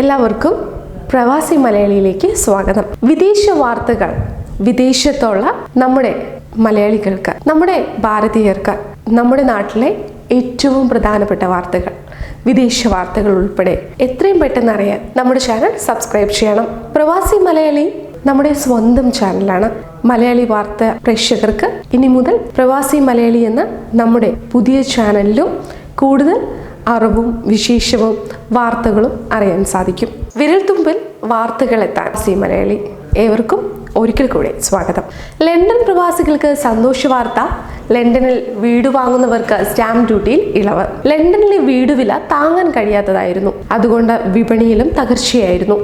എല്ലാവർക്കും പ്രവാസി മലയാളിയിലേക്ക് സ്വാഗതം. വിദേശ വാർത്തകൾ വിദേശത്തുള്ള നമ്മുടെ മലയാളികൾക്ക് നമ്മുടെ ഭാരതീയർക്ക് നമ്മുടെ നാട്ടിലെ ഏറ്റവും പ്രധാനപ്പെട്ട വാർത്തകൾ വിദേശ വാർത്തകൾ ഉൾപ്പെടെ എത്രയും പെട്ടെന്ന് അറിയാൻ നമ്മുടെ ചാനൽ സബ്സ്ക്രൈബ് ചെയ്യണം. പ്രവാസി മലയാളി നമ്മുടെ സ്വന്തം ചാനലാണ്. മലയാളി വാർത്ത പ്രേക്ഷകർക്ക് ഇനി മുതൽ പ്രവാസി മലയാളി എന്ന നമ്മുടെ പുതിയ ചാനലിലും കൂടുതൽ അറിവും വിശേഷവും വാർത്തകളും അറിയാൻ സാധിക്കും. വിരൽത്തുമ്പിൽ വാർത്തകൾ എത്താൻ സി മലയാളി ഏവർക്കും ഒരിക്കൽ കൂടെ സ്വാഗതം. ലണ്ടൻ പ്രവാസികൾക്ക് സന്തോഷ വാർത്ത ലണ്ടനിൽ വീട് വാങ്ങുന്നവർക്ക് സ്റ്റാമ്പ് ഡ്യൂട്ടിയിൽ ഇളവ്. ലണ്ടനിലെ വീട് വില താങ്ങാൻ കഴിയാത്തതായിരുന്നു. അതുകൊണ്ട് വിപണിയിലും തകർച്ചയായിരുന്നു.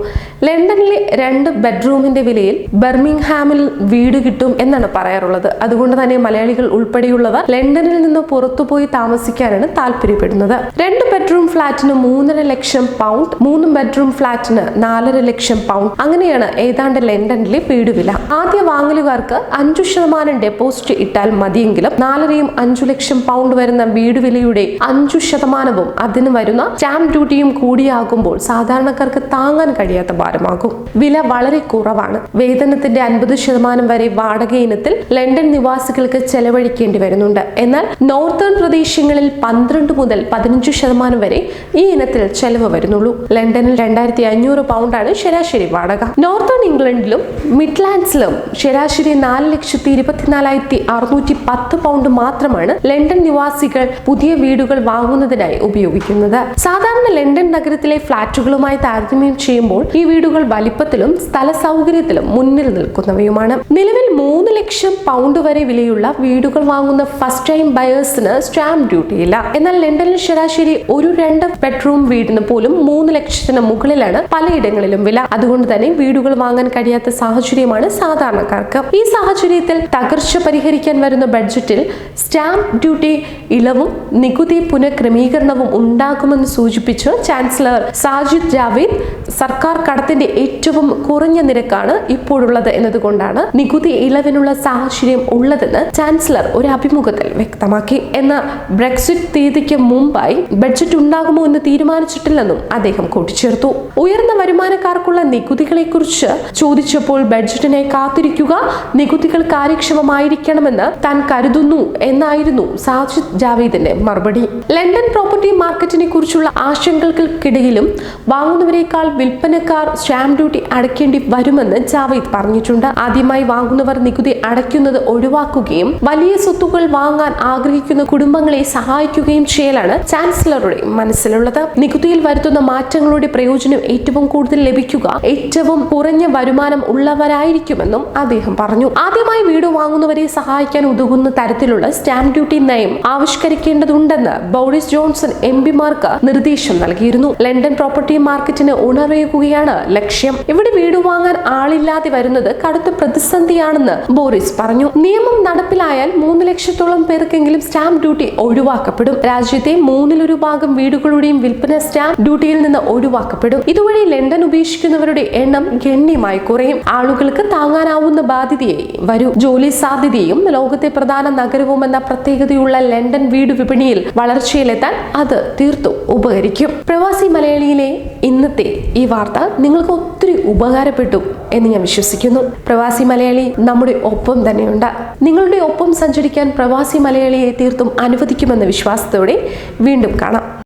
ലണ്ടനിലെ രണ്ട് ബെഡ്റൂമിന്റെ വിലയിൽ ബർമിംഗ്ഹാമിൽ വീട് കിട്ടും എന്നാണ് പറയാറുള്ളത്. അതുകൊണ്ട് തന്നെ മലയാളികൾ ഉൾപ്പെടെയുള്ളവർ ലണ്ടനിൽ നിന്ന് പുറത്തുപോയി താമസിക്കാനാണ് താല്പര്യപ്പെടുന്നത്. രണ്ട് ബെഡ്റൂം ഫ്ളാറ്റിന് മൂന്നര ലക്ഷം പൗണ്ട് മൂന്ന് ബെഡ്റൂം ഫ്ളാറ്റിന് നാലര ലക്ഷം പൗണ്ട്. അങ്ങനെയാണ് ഏതാണ്ട് ലണ്ടനിലെ വീട് വില. ആദ്യ വാങ്ങലുകാർക്ക് അഞ്ചു ശതമാനം ഡെപ്പോസിറ്റ് ഇട്ടാൽ മതിയെങ്കിലും നാലരയും അഞ്ചു ലക്ഷം പൗണ്ട് വരുന്ന വീട് വിലയുടെ അഞ്ചു ശതമാനവും അതിന് വരുന്ന സ്റ്റാമ്പ് ഡ്യൂട്ടിയും കൂടിയാകുമ്പോൾ സാധാരണക്കാർക്ക് താങ്ങാൻ കഴിയാത്ത ഭാരമാകും. വില വളരെ കുറവാണ്. വേതനത്തിന്റെ അൻപത് ശതമാനം വരെ വാടക ഇനത്തിൽ ലണ്ടൻ നിവാസികൾക്ക് ചെലവഴിക്കേണ്ടി വരുന്നുണ്ട്. എന്നാൽ നോർത്തേൺ പ്രദേശങ്ങളിൽ പന്ത്രണ്ട് മുതൽ പതിനഞ്ച് ശതമാനം വരെ ഈ ഇനത്തിൽ ചെലവ് വരുന്നുള്ളൂ. ലണ്ടനിൽ രണ്ടായിരത്തി അഞ്ഞൂറ് പൗണ്ടാണ് ശരാശരി വാടക. നോർത്തേൺ ഇംഗ്ലണ്ടിലും മിഡ്ലാൻഡ്സിലും ശരാശരി നാല് ലക്ഷത്തി ഇരുപത്തിനാലായിരത്തി അറുന്നൂറ്റി പത്ത് പൗണ്ട് മാത്രമാണ് ലണ്ടൻ നിവാസികൾ പുതിയ വീടുകൾ വാങ്ങുന്നതിനായി ഉപയോഗിക്കുന്നത്. സാധാരണ ലണ്ടൻ നഗരത്തിലെ ഫ്ളാറ്റുകളുമായി താരതമ്യം ചെയ്യുമ്പോൾ ഈ വീടുകൾ വലിപ്പത്തിലും സ്ഥല സൗകര്യത്തിലും മുന്നിൽ നിൽക്കുന്നവയുമാണ്. നിലവിൽ മൂന്ന് ലക്ഷം പൗണ്ട് വരെ വിലയുള്ള വീടുകൾ വാങ്ങുന്ന ഫസ്റ്റ് ടൈം ബയേഴ്സിന് സ്റ്റാമ്പ് ഡ്യൂട്ടി ഇല്ല. എന്നാൽ ലണ്ടനിൽ ശരാശരി ഒരു രണ്ട് ബെഡ്റൂം വീടിന് പോലും മൂന്ന് ലക്ഷത്തിന് മുകളിലാണ് പലയിടങ്ങളിലും വില. അതുകൊണ്ട് തന്നെ വീടുകൾ വാങ്ങാൻ കഴിയാത്ത സാഹചര്യമാണ് സാധാരണക്കാർക്ക്. ഈ സാഹചര്യത്തിൽ തകർച്ച പരിഹരിക്കാൻ വരുന്ന ബഡ്ജറ്റിൽ സ്റ്റാമ്പ് ഡ്യൂട്ടി ഇളവും നികുതി പുനഃക്രമീകരണവും ഉണ്ടാകുമെന്ന് സൂചിപ്പിച്ച് ചാൻസലർ സാജിദ് ജാവേദ് സർക്കാർ കടത്തിന്റെ ഏറ്റവും കുറഞ്ഞ നിരക്കാണ് ഇപ്പോഴുള്ളത് എന്നതുകൊണ്ടാണ് നികുതി ഇളവിനുള്ള സാഹചര്യം ഉള്ളതെന്ന് ചാൻസലർ ഒരു അഭിമുഖത്തിൽ വ്യക്തമാക്കി. എന്നാൽ ബ്രെക്സിറ്റ് തീയതിക്ക് മുമ്പായി ബഡ്ജറ്റ് ഉണ്ടാകുമോ എന്ന് തീരുമാനിച്ചിട്ടില്ലെന്നും അദ്ദേഹം കൂട്ടിച്ചേർത്തു. ഉയർന്ന വരുമാനക്കാർക്കുള്ള നികുതികളെ കുറിച്ച് ചോദിച്ചപ്പോൾ ബഡ്ജറ്റിനെ കാത്തിരിക്കുക നികുതികൾ കാര്യക്ഷമമായിരിക്കണമെന്ന് താൻ കരുതുന്നു എന്നായിരുന്നു സാജിദ് ജാവേദിന്റെ മറുപടി. ലണ്ടൻ പ്രോപ്പർട്ടി മാർക്കറ്റിനെ കുറിച്ചുള്ള ആശങ്കകൾക്കിടയിലും വാങ്ങുന്നവരെക്കാൾ വിൽപ്പനക്കാർ സ്റ്റാമ്പ് ഡ്യൂട്ടി അടയ്ക്കേണ്ടി വരുമെന്ന് ജാവേദ് പറഞ്ഞിട്ടുണ്ട്. ആദ്യമായി വാങ്ങുന്നവർ നികുതി അടയ്ക്കുന്നത് ഒഴിവാക്കുകയും വലിയ സ്വത്തുക്കൾ വാങ്ങാൻ ആഗ്രഹിക്കുന്ന കുടുംബങ്ങളെ സഹായിക്കുകയും ചെയ്യലാണ് ചാൻസലറുടെ മനസ്സിലുള്ളത്. നികുതിയിൽ വരുത്തുന്ന മാറ്റങ്ങളുടെ പ്രയോജനം ഏറ്റവും കൂടുതൽ ലഭിക്കുക ഏറ്റവും കുറഞ്ഞ വരുമാനം ഉള്ളവരായിരിക്കുമെന്നും അദ്ദേഹം പറഞ്ഞു. ആദ്യമായി വീട് വാങ്ങുന്നവരെ സഹായിക്കാൻ ഉതകുന്ന തരത്തിലുള്ള സ്റ്റാമ്പ് ഡ്യൂട്ടി നയം ആവിഷ്കരിക്കേണ്ടതുണ്ടെന്ന് ബോറിസ് ജോൺസൺ എം പിമാർക്ക് നിർദ്ദേശം നൽകിയിരുന്നു. ലണ്ടൻ പ്രോപ്പർട്ടി മാർക്കറ്റിന് ഉണർവേകുകയാണ് ലക്ഷ്യം. ഇവിടെ വീട് വാങ്ങാൻ ആളില്ലാതെ വരുന്നത് കടുത്ത പ്രതിസന്ധിയാണെന്ന് ബോറിസ് പറഞ്ഞു. നിയമം നടപ്പിലായാൽ മൂന്ന് ലക്ഷത്തോളം പേർക്കെങ്കിലും സ്റ്റാമ്പ് ഡ്യൂട്ടി ഒഴിവാക്കപ്പെടും. രാജ്യത്തെ മൂന്നിലൊരു ഭാഗം വീടുകളുടെയും വിൽപ്പന സ്റ്റാമ്പ് ഡ്യൂട്ടിയിൽ നിന്ന് ഒഴിവാക്കപ്പെടും. ഇതുവഴി ലണ്ടൻ ഉപേക്ഷിക്കുന്നവരുടെ എണ്ണം ഗണ്യമായി കുറയും. ആളുകൾക്ക് താങ്ങാനാവുന്ന ബാധ്യതയെ വരും. ജോലി സാധ്യതയും ലോകത്തെ പ്രധാന നഗരവും എന്ന പ്രത്യേകതയുള്ള ലണ്ടൻ വീട് വിപണിയിൽ വളർച്ചയിലെത്താൻ അത് തീർത്തും ഉപകരിക്കും. പ്രവാസി മലയാളിയിലെ ഇന്നത്തെ ഈ വാർത്ത നിങ്ങൾക്ക് ഒത്തിരി ഉപകാരപ്പെട്ടു എന്ന് ഞാൻ വിശ്വസിക്കുന്നു. പ്രവാസി മലയാളി നമ്മുടെ ഒപ്പം തന്നെയുണ്ട്. നിങ്ങളുടെ ഒപ്പം സഞ്ചരിക്കാൻ പ്രവാസി മലയാളിയെ തീർത്തും അനുവദിക്കുമെന്ന വിശ്വാസത്തോടെ വീണ്ടും കാണാം.